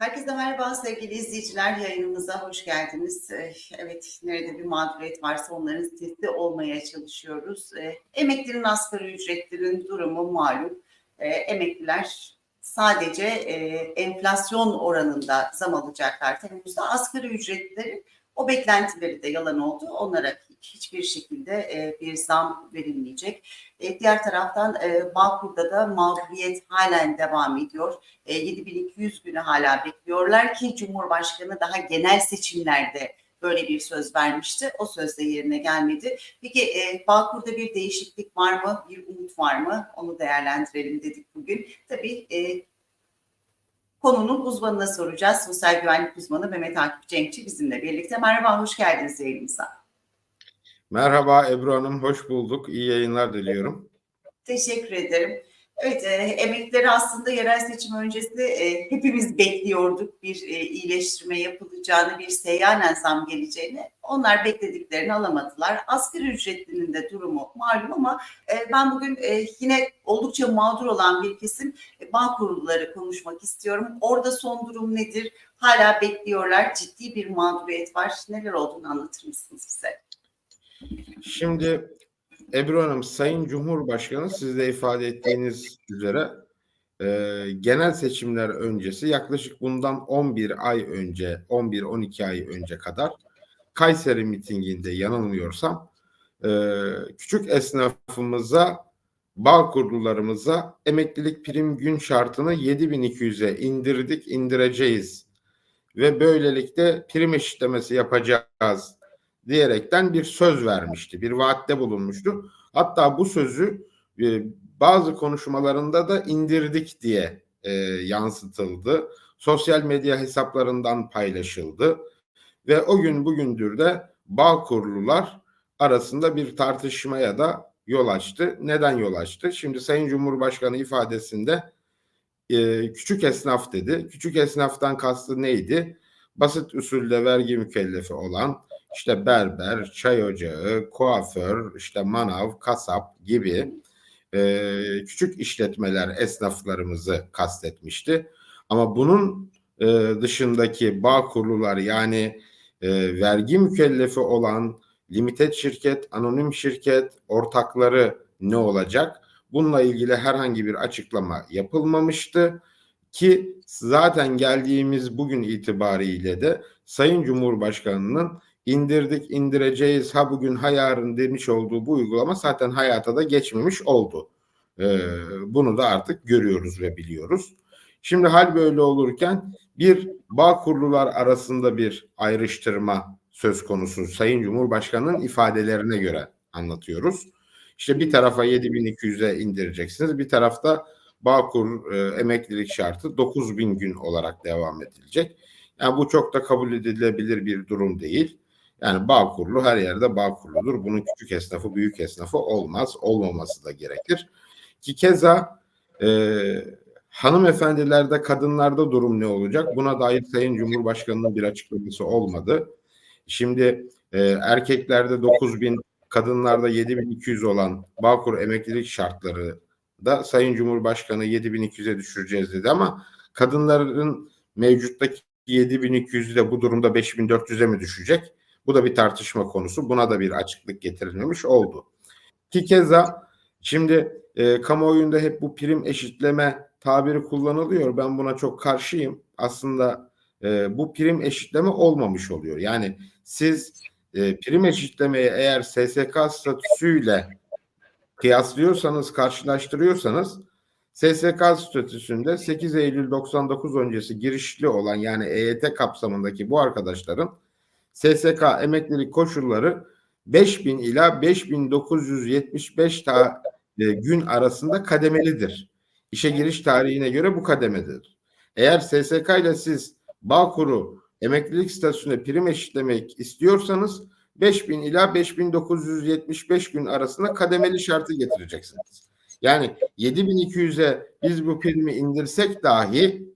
Herkese merhaba sevgili izleyiciler. Yayınımıza hoş geldiniz. Eh, Evet, nerede bir mağduriyet varsa onların sesi olmaya çalışıyoruz. Eh, Emeklilerin asgari ücretlerin durumu malum. Eh, Emekliler sadece enflasyon oranında zam alacaklar. Temmuz'da asgari ücretlerin o beklentileri de yalan oldu. Onlara hiçbir şekilde eh, bir zam verilmeyecek. Eh, Diğer taraftan eh, Bağkur'da da mağduriyet halen devam ediyor. E, 7200 günü hala bekliyorlar ki Cumhurbaşkanı daha genel seçimlerde böyle bir söz vermişti. O söz de yerine gelmedi. Peki e, Bağkur'da bir değişiklik var mı? Bir umut var mı? Onu değerlendirelim dedik bugün. Tabii e, konunun uzmanına soracağız. Sosyal güvenlik uzmanı Mehmet Akif Cenkçi bizimle birlikte. Merhaba, hoş geldiniz yayınımıza. Merhaba Ebru Hanım, hoş bulduk. İyi yayınlar diliyorum. Teşekkür ederim. Evet, e, emeklileri aslında yerel seçim öncesi e, hepimiz bekliyorduk bir e, iyileştirme yapılacağını, bir seyyanen zam geleceğini. Onlar beklediklerini alamadılar. Asgari ücretlinin de durumu malum ama e, ben bugün e, yine oldukça mağdur olan bir kesim e, bağ kurulları konuşmak istiyorum. Orada son durum nedir? Hala bekliyorlar. Ciddi bir mağduriyet var. Neler olduğunu anlatır mısınız bize? Şimdi Ebru Hanım, Sayın Cumhurbaşkanı siz de ifade ettiğiniz üzere e, genel seçimler öncesi yaklaşık bundan 11 ay önce, 11-12 ay önce kadar Kayseri mitinginde yanılmıyorsam e, küçük esnafımıza, bağ kurdularımıza emeklilik prim gün şartını 7200'e indirdik, indireceğiz ve böylelikle prim eşitlemesi yapacağız diyerekten bir söz vermişti, bir vaatte bulunmuştu. Hatta bu sözü e, bazı konuşmalarında da indirdik diye e, yansıtıldı. Sosyal medya hesaplarından paylaşıldı ve o gün bugündür de bağ kurulular arasında bir tartışmaya da yol açtı. Neden yol açtı? Şimdi Sayın Cumhurbaşkanı ifadesinde e, küçük esnaf dedi. Küçük esnaftan kastı neydi? Basit usulde vergi mükellefi olan işte berber, çay ocağı, kuaför, işte manav, kasap gibi e, küçük işletmeler esnaflarımızı kastetmişti. Ama bunun e, dışındaki bağ kurulular yani e, vergi mükellefi olan limited şirket, anonim şirket, ortakları ne olacak? Bununla ilgili herhangi bir açıklama yapılmamıştı ki zaten geldiğimiz bugün itibariyle de Sayın Cumhurbaşkanı'nın indirdik indireceğiz ha bugün ha yarın demiş olduğu bu uygulama zaten hayata da geçmemiş oldu. Ee, bunu da artık görüyoruz ve biliyoruz. Şimdi hal böyle olurken bir bağ kurulular arasında bir ayrıştırma söz konusu Sayın Cumhurbaşkanı'nın ifadelerine göre anlatıyoruz. İşte bir tarafa 7200'e indireceksiniz. Bir tarafta Bağkur e, emeklilik şartı 9000 gün olarak devam edilecek. Yani bu çok da kabul edilebilir bir durum değil. Yani bağ kurulu her yerde bağ kuruludur. Bunun küçük esnafı, büyük esnafı olmaz. Olmaması da gerekir. Ki keza e, hanımefendilerde, kadınlarda durum ne olacak? Buna dair Sayın Cumhurbaşkanı'nın bir açıklaması olmadı. Şimdi e, erkeklerde 9000, kadınlarda 7200 olan Bağkur emeklilik şartları da Sayın Cumhurbaşkanı 7200'e düşüreceğiz dedi ama kadınların mevcuttaki 7200'ü de bu durumda 5400'e mi düşecek? Bu da bir tartışma konusu. Buna da bir açıklık getirilmemiş oldu. Ki keza şimdi e, kamuoyunda hep bu prim eşitleme tabiri kullanılıyor. Ben buna çok karşıyım. Aslında e, bu prim eşitleme olmamış oluyor. Yani siz e, prim eşitlemeyi eğer SSK statüsüyle kıyaslıyorsanız, karşılaştırıyorsanız SSK statüsünde 8 Eylül 99 öncesi girişli olan yani EYT kapsamındaki bu arkadaşların SSK emeklilik koşulları 5000 ila 5975 ta, e, gün arasında kademelidir. İşe giriş tarihine göre bu kademedir. Eğer SSK ile siz Bağkur'u emeklilik statüsüne prim eşitlemek istiyorsanız 5000 ila 5975 gün arasında kademeli şartı getireceksiniz. Yani 7200'e biz bu primi indirsek dahi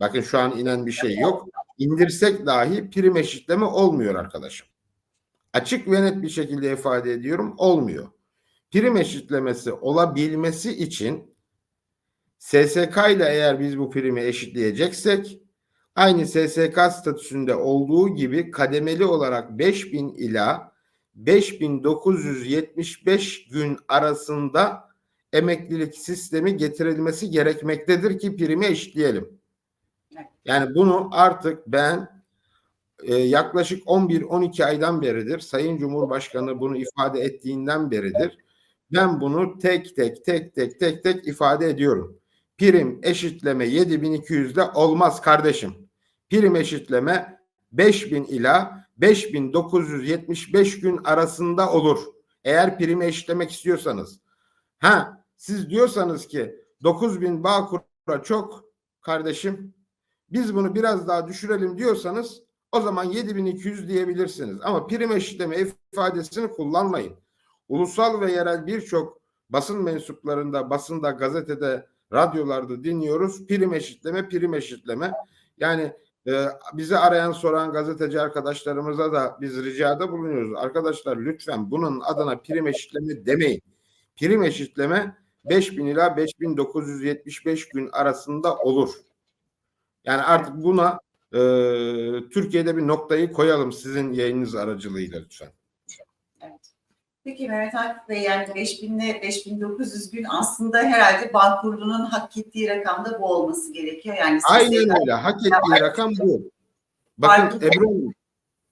bakın şu an inen bir şey yok. İndirsek dahi prim eşitleme olmuyor arkadaşım. Açık ve net bir şekilde ifade ediyorum olmuyor. Prim eşitlemesi olabilmesi için SSK ile eğer biz bu primi eşitleyeceksek aynı SSK statüsünde olduğu gibi kademeli olarak 5000 ila 5975 gün arasında emeklilik sistemi getirilmesi gerekmektedir ki primi eşitleyelim. Yani bunu artık ben e, yaklaşık 11-12 aydan beridir Sayın Cumhurbaşkanı bunu ifade ettiğinden beridir. Ben bunu tek tek tek tek tek tek ifade ediyorum. Prim eşitleme 7200'de olmaz kardeşim. Prim eşitleme 5000 ila 5975 gün arasında olur. Eğer primi eşitlemek istiyorsanız. Ha siz diyorsanız ki 9000 Bağkur'a çok kardeşim biz bunu biraz daha düşürelim diyorsanız o zaman 7200 diyebilirsiniz. Ama prim eşitleme ifadesini kullanmayın. Ulusal ve yerel birçok basın mensuplarında, basında, gazetede, radyolarda dinliyoruz. Prim eşitleme, prim eşitleme. Yani e, bizi arayan soran gazeteci arkadaşlarımıza da biz ricada bulunuyoruz. Arkadaşlar lütfen bunun adına prim eşitleme demeyin. Prim eşitleme 5000 ila 5975 gün arasında olur. Yani artık buna e, Türkiye'de bir noktayı koyalım sizin yayınınız aracılığıyla lütfen. Evet. Peki Mehmet Akif Bey yani 5000 ile 5900 gün aslında herhalde Bağkurlu'nun hak ettiği rakamda bu olması gerekiyor. Yani Aynen öyle. Hak ettiği rakam bu. Bakın Ebru Hanım,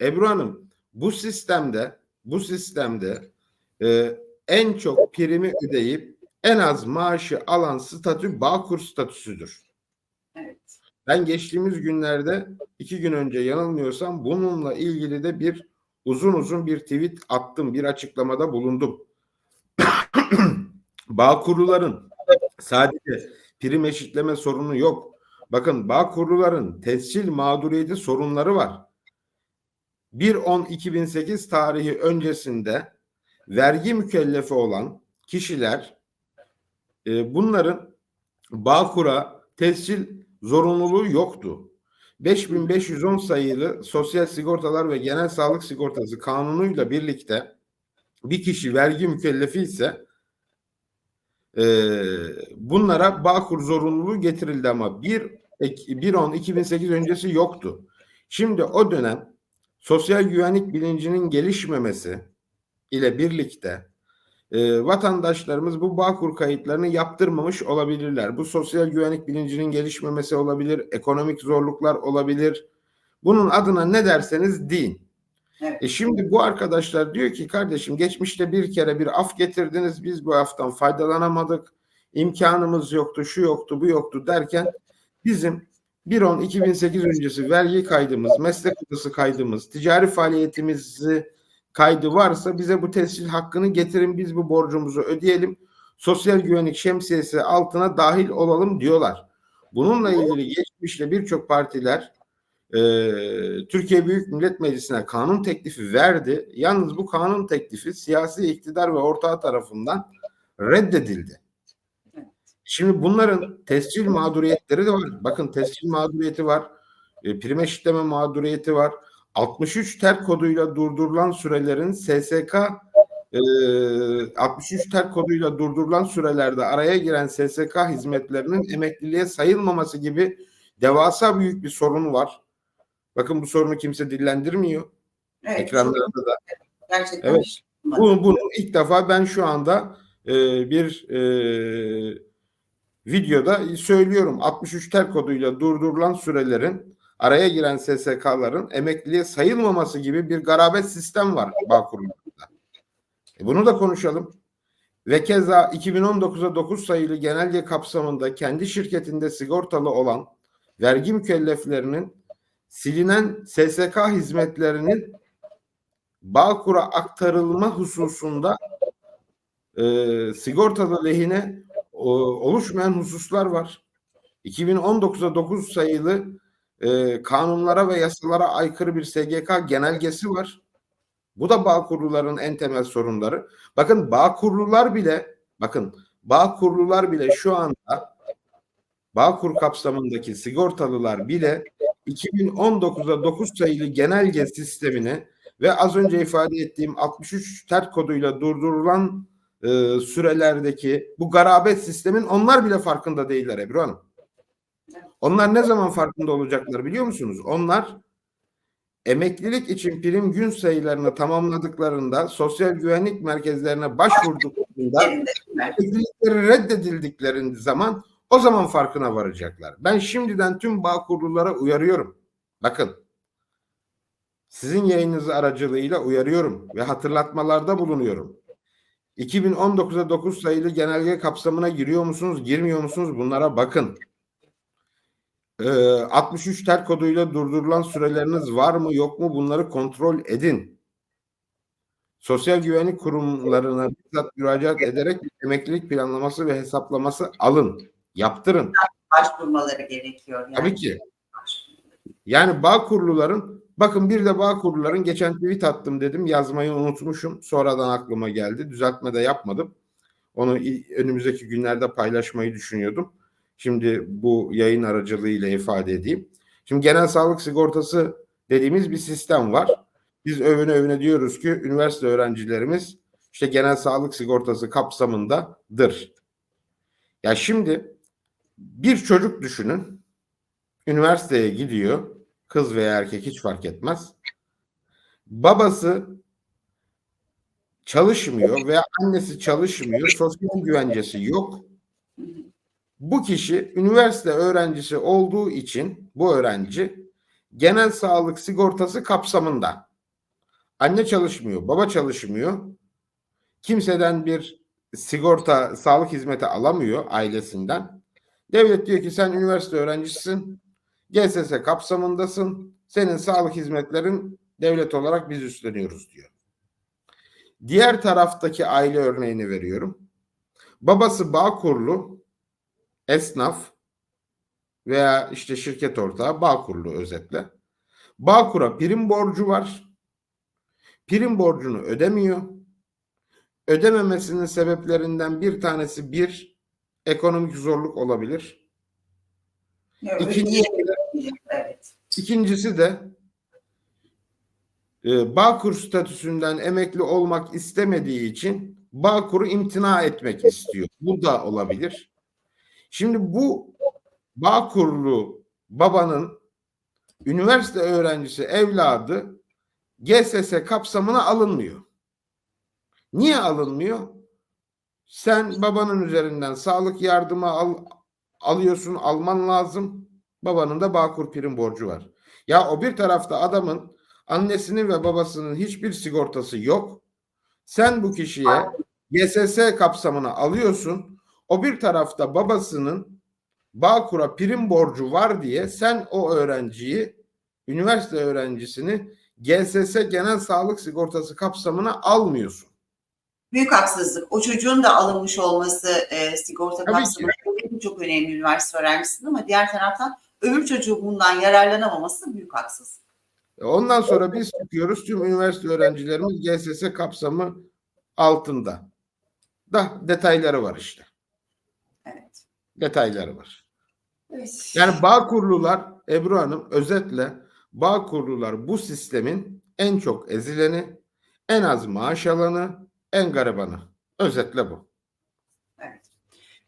Ebru Hanım bu sistemde bu sistemde e, en çok primi ödeyip en az maaşı alan statü Bağkur statüsüdür. Evet. Ben geçtiğimiz günlerde iki gün önce yanılmıyorsam bununla ilgili de bir uzun uzun bir tweet attım. Bir açıklamada bulundum. Bağkurluların sadece prim eşitleme sorunu yok. Bakın Bağkurluların tescil mağduriyeti sorunları var. 1.10.2008 tarihi öncesinde vergi mükellefi olan kişiler e, bunların Bağkur'a tescil zorunluluğu yoktu. 5510 sayılı Sosyal Sigortalar ve Genel Sağlık Sigortası kanunuyla birlikte bir kişi vergi mükellefi ise e, bunlara Bağkur zorunluluğu getirildi ama 1 1.10 2008 öncesi yoktu. Şimdi o dönem sosyal güvenlik bilincinin gelişmemesi ile birlikte e, vatandaşlarımız bu Bağkur kayıtlarını yaptırmamış olabilirler. Bu sosyal güvenlik bilincinin gelişmemesi olabilir, ekonomik zorluklar olabilir. Bunun adına ne derseniz deyin. Evet. E şimdi bu arkadaşlar diyor ki kardeşim geçmişte bir kere bir af getirdiniz biz bu aftan faydalanamadık. İmkanımız yoktu, şu yoktu, bu yoktu derken bizim 1.10.2008 öncesi vergi kaydımız, meslek odası kaydımız, ticari faaliyetimizi kaydı varsa bize bu tescil hakkını getirin biz bu borcumuzu ödeyelim. Sosyal güvenlik şemsiyesi altına dahil olalım diyorlar. Bununla ilgili geçmişte birçok partiler e, Türkiye Büyük Millet Meclisi'ne kanun teklifi verdi. Yalnız bu kanun teklifi siyasi iktidar ve ortağı tarafından reddedildi. Şimdi bunların tescil mağduriyetleri de var. Bakın tescil mağduriyeti var. E, prim eşitleme mağduriyeti var. 63 terk koduyla durdurulan sürelerin SSK e, 63 terk koduyla durdurulan sürelerde araya giren SSK hizmetlerinin emekliliğe sayılmaması gibi devasa büyük bir sorun var. Bakın bu sorunu kimse dillendirmiyor. Evet. Ekranlarda da. Gerçekten Evet. Bunu, bunu ilk defa ben şu anda e, bir e, videoda söylüyorum. 63 tel koduyla durdurulan sürelerin araya giren SSK'ların emekliliğe sayılmaması gibi bir garabet sistem var Bağkur'da. E, bunu da konuşalım. Ve keza 2019'a 9 sayılı genelge kapsamında kendi şirketinde sigortalı olan vergi mükelleflerinin silinen SSK hizmetlerinin Bağkur'a aktarılma hususunda e, sigortalı lehine o, oluşmayan hususlar var. 2019'a 9 sayılı e, kanunlara ve yasalara aykırı bir SGK genelgesi var. Bu da Bağkurluların en temel sorunları. Bakın Bağkurlular bile bakın Bağkurlular bile şu anda Bağkur kapsamındaki sigortalılar bile 2019'a 9 sayılı genelge sistemini ve az önce ifade ettiğim 63 terk koduyla durdurulan e, sürelerdeki bu garabet sistemin onlar bile farkında değiller Ebru Hanım. Onlar ne zaman farkında olacaklar biliyor musunuz? Onlar emeklilik için prim gün sayılarını tamamladıklarında sosyal güvenlik merkezlerine başvurduklarında emeklilikleri reddedildikleri zaman o zaman farkına varacaklar. Ben şimdiden tüm bağ kurullara uyarıyorum. Bakın sizin yayınınız aracılığıyla uyarıyorum ve hatırlatmalarda bulunuyorum. 2019'a 9 sayılı genelge kapsamına giriyor musunuz, girmiyor musunuz? Bunlara bakın. Ee, 63 tel koduyla durdurulan süreleriniz var mı yok mu bunları kontrol edin. Sosyal güvenlik kurumlarına bizzat müracaat ederek emeklilik planlaması ve hesaplaması alın. Yaptırın. Başvurmaları gerekiyor. Yani. Tabii ki. Yani bağ kuruluların bakın bir de bağ kuruluların geçen tweet attım dedim yazmayı unutmuşum. Sonradan aklıma geldi. Düzeltme de yapmadım. Onu önümüzdeki günlerde paylaşmayı düşünüyordum. Şimdi bu yayın aracılığıyla ifade edeyim. Şimdi genel sağlık sigortası dediğimiz bir sistem var. Biz övüne övüne diyoruz ki üniversite öğrencilerimiz işte genel sağlık sigortası kapsamındadır. Ya şimdi bir çocuk düşünün. Üniversiteye gidiyor. Kız veya erkek hiç fark etmez. Babası çalışmıyor veya annesi çalışmıyor. Sosyal güvencesi yok. Bu kişi üniversite öğrencisi olduğu için bu öğrenci genel sağlık sigortası kapsamında. Anne çalışmıyor, baba çalışmıyor. Kimseden bir sigorta, sağlık hizmeti alamıyor ailesinden. Devlet diyor ki sen üniversite öğrencisisin. GSS kapsamındasın. Senin sağlık hizmetlerin devlet olarak biz üstleniyoruz diyor. Diğer taraftaki aile örneğini veriyorum. Babası Bağkurlu, esnaf veya işte şirket ortağı Bağkurlu özetle. Bağkur'a prim borcu var. Prim borcunu ödemiyor. Ödememesinin sebeplerinden bir tanesi bir ekonomik zorluk olabilir. Evet, İkinci- evet. İkincisi de e, Bağkur statüsünden emekli olmak istemediği için Bağkur'u imtina etmek istiyor. Bu da olabilir. Şimdi bu Bağkurlu babanın üniversite öğrencisi evladı GSS kapsamına alınmıyor. Niye alınmıyor? Sen babanın üzerinden sağlık yardımı al, alıyorsun, alman lazım. Babanın da Bağkur prim borcu var. Ya o bir tarafta adamın annesinin ve babasının hiçbir sigortası yok. Sen bu kişiye GSS kapsamına alıyorsun. O bir tarafta babasının Bağkur'a prim borcu var diye sen o öğrenciyi, üniversite öğrencisini GSS genel sağlık sigortası kapsamına almıyorsun. Büyük haksızlık. O çocuğun da alınmış olması e, sigorta Tabii kapsamında çok önemli üniversite öğrencisinin ama diğer taraftan öbür çocuğu bundan yararlanamaması büyük haksızlık. E, Ondan sonra biz çıkıyoruz tüm üniversite öğrencilerimiz GSS kapsamı altında. Da detayları var işte. Detayları var. evet. Yani Bağkurlular Ebru Hanım özetle Bağkurlular bu sistemin en çok ezileni, en az maaş alanı, en garibanı. Özetle bu. Evet.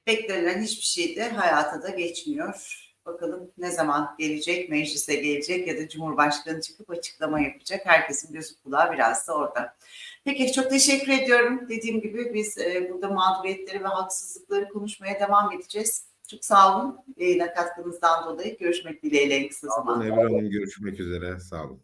Beklenilen hiçbir şey de hayata da geçmiyor. Bakalım ne zaman gelecek, meclise gelecek ya da Cumhurbaşkanı çıkıp açıklama yapacak. Herkesin gözü kulağı biraz da orada. Peki çok teşekkür ediyorum. Dediğim gibi biz e, burada mağduriyetleri ve haksızlıkları konuşmaya devam edeceğiz. Çok sağ olun yayına katkınızdan dolayı. Görüşmek dileğiyle en kısa zamanda. Ebru Hanım görüşmek üzere. Sağ olun.